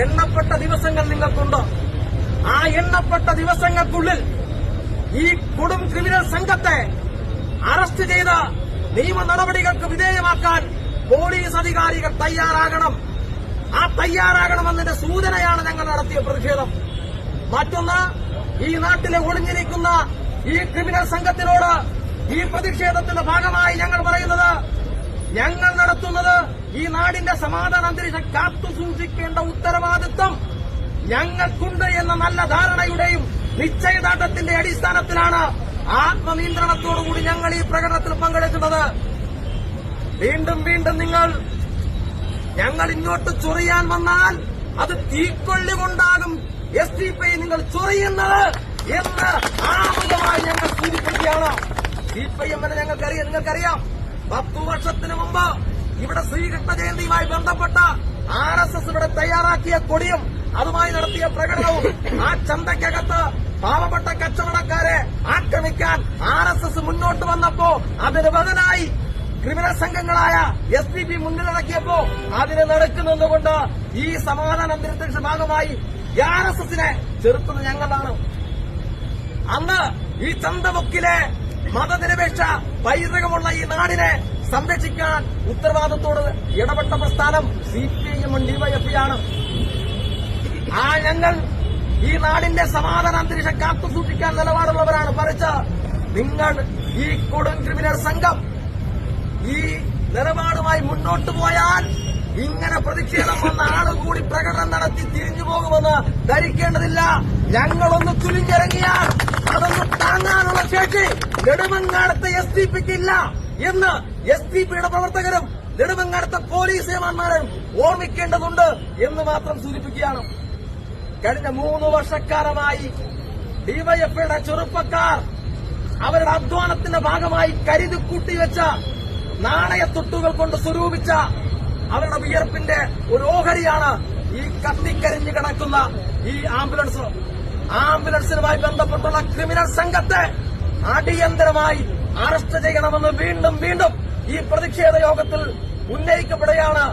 എണ്ണപ്പെട്ട ദിവസങ്ങൾ നിങ്ങൾക്കുണ്ട്? ആ എണ്ണപ്പെട്ട ദിവസങ്ങൾക്കുള്ളിൽ ഈ കൊടും ക്രിമിനൽ സംഘത്തെ അറസ്റ്റ് ചെയ്ത് നിയമ നടപടികൾക്ക് വിധേയമാക്കാൻ പോലീസ് അധികാരികൾ തയ്യാറാകണം. ആ തയ്യാറാകണമെന്നതിന്റെ സൂചനയാണ് ഞങ്ങൾ നടത്തിയ പ്രതിഷേധം. മറ്റൊന്ന് ഈ നാട്ടിലെ ഒളിഞ്ഞിരിക്കുന്ന ഈ ക്രിമിനൽ സംഘത്തിനോട് ഈ പ്രതിഷേധത്തിന്റെ ഭാഗമായി ഞങ്ങൾ പറയുന്നത് ഞങ്ങൾ നടത്തുന്നത് ഈ നാടിന്റെ സമാധാന അന്തരീക്ഷം കാത്തു സൂക്ഷിക്കേണ്ട ഉത്തരവാദിത്വം ഞങ്ങൾക്കുണ്ട് എന്ന നല്ല ധാരണയുടെയും നിശ്ചയദാർഢ്യത്തിന്റെ അടിസ്ഥാനത്തിലാണ് ആത്മനിയന്ത്രണത്തോടുകൂടി ഞങ്ങൾ ഈ പ്രകടനത്തിൽ പങ്കെടുക്കുന്നത്. വീണ്ടും വീണ്ടും നിങ്ങൾ ഞങ്ങൾ ഇങ്ങോട്ട് ചൊറിയാൻ വന്നാൽ അത് തീക്കൊള്ളി കൊണ്ടാകും എസ് ഡി പി നിങ്ങൾ ചൊറിയുന്നത് എന്ന് ആമുഖമായി ഞങ്ങൾ സൂചിപ്പിക്കുകയാണ്. സി പി എമ്മിനെ ഞങ്ങൾക്കറിയാം നിങ്ങൾക്കറിയാം. പത്തു വർഷത്തിന് മുമ്പ് ഇവിടെ ശ്രീകൃഷ്ണ ജയന്തിയുമായി ബന്ധപ്പെട്ട ആർ എസ് എസ് ഇവിടെ തയ്യാറാക്കിയ കൊടിയും അതുമായി നടത്തിയ പ്രകടനവും ആ ചന്തയ്ക്കകത്ത് പാവപ്പെട്ട കച്ചവടക്കാരെ ആക്രമിക്കാൻ ആർ എസ് എസ് മുന്നോട്ട് വന്നപ്പോ അതിന് ബദലായി ക്രിമിനൽ സംഘങ്ങളായ എസ് പി പി മുന്നിലിറക്കിയപ്പോ അതിന് നടക്കുന്നതുകൊണ്ട് ഈ സമാധാന അന്തരീക്ഷ ഭാഗമായി ആർ എസ് എസിനെ ചെറുത്തത് ഞങ്ങളാണ് അന്ന് ഈ ചന്തമുക്കിലെ മതനിരപേക്ഷ പൈതൃകമുള്ള ഈ നാടിനെ സംരക്ഷിക്കാൻ ഉത്തരവാദിത്തോട് ഇടപെട്ട പ്രസ്ഥാനം സി പി ഐ എം ഡിവൈഎഫ്ഐയാണ് ആ ഞങ്ങൾ ഈ നാടിന്റെ സമാധാന അന്തരീക്ഷം കാത്തു സൂക്ഷിക്കാൻ നിലപാടുള്ളവരാണ്. മറിച്ച് നിങ്ങൾ ഈ കൊടും ക്രിമിനൽ സംഘം ഈ നിലപാടുമായി മുന്നോട്ട് പോയാൽ ഇങ്ങനെ പ്രതിഷേധം വന്ന ആളുകൂടി പ്രകടനം നടത്തി തിരിഞ്ഞു പോകുമെന്ന് ധരിക്കേണ്ടതില്ല. ഞങ്ങളൊന്ന് തുലിഞ്ഞിറങ്ങിയാൽ അതൊന്ന് താങ്ങാനുള്ള ശേഷി നെടുമങ്ങാടത്തെ എസ് ഡി പിക്ക് ഇല്ല എന്ന് എസ് ഡി പിയുടെ പ്രവർത്തകരും നെടുമങ്ങാടത്തെ പോലീസ് ഏമാന്മാരും ഓർമ്മിക്കേണ്ടതുണ്ട് എന്ന് മാത്രം സൂചിപ്പിക്കുകയാണ്. കഴിഞ്ഞ മൂന്ന് വർഷക്കാലമായി ഡിവൈഎഫ്ഐയുടെ ചെറുപ്പക്കാർ അവരുടെ അധ്വാനത്തിന്റെ ഭാഗമായി കരുതി കൂട്ടിവെച്ച നാണയത്തൊട്ടുകൾ കൊണ്ട് സ്വരൂപിച്ച അവരുടെ വിയർപ്പിന്റെ ഒരു ഓഹരിയാണ് ഈ കത്തിക്കരിഞ്ഞു കിടക്കുന്ന ഈ ആംബുലൻസ്. ആംബുലൻസിനുമായി ബന്ധപ്പെട്ടുള്ള ക്രിമിനൽ സംഘത്തെ അടിയന്തരമായി അറസ്റ്റ് ചെയ്യണമെന്ന് വീണ്ടും വീണ്ടും ഈ പ്രതിഷേധ യോഗത്തിൽ ഉന്നയിക്കപ്പെടുകയാണ്.